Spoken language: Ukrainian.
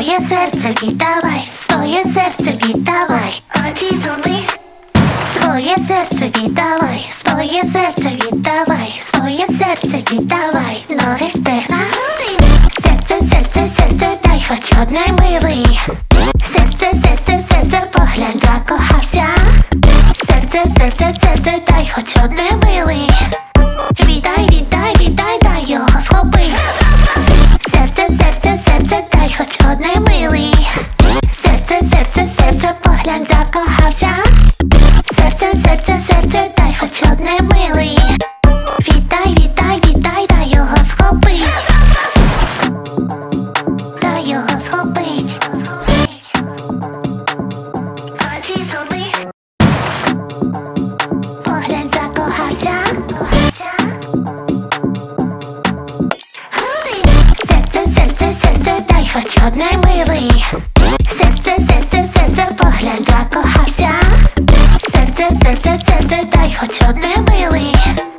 Своє серце віддавай, своє серце віддавай, Одізуни. Своє серце віддавай, своє серце віддавай, своє серце віддавай, ноги стегна. Серце, серце, серце, дай хоч одне милий. Серце, серце, серце, поглянь, закохався. Серце, серце, серце, дай хоч одне милий. Одне милий. Серце, серце, серце, поглянь, закохався. Серце, серце, серце, дай хоч одне милий.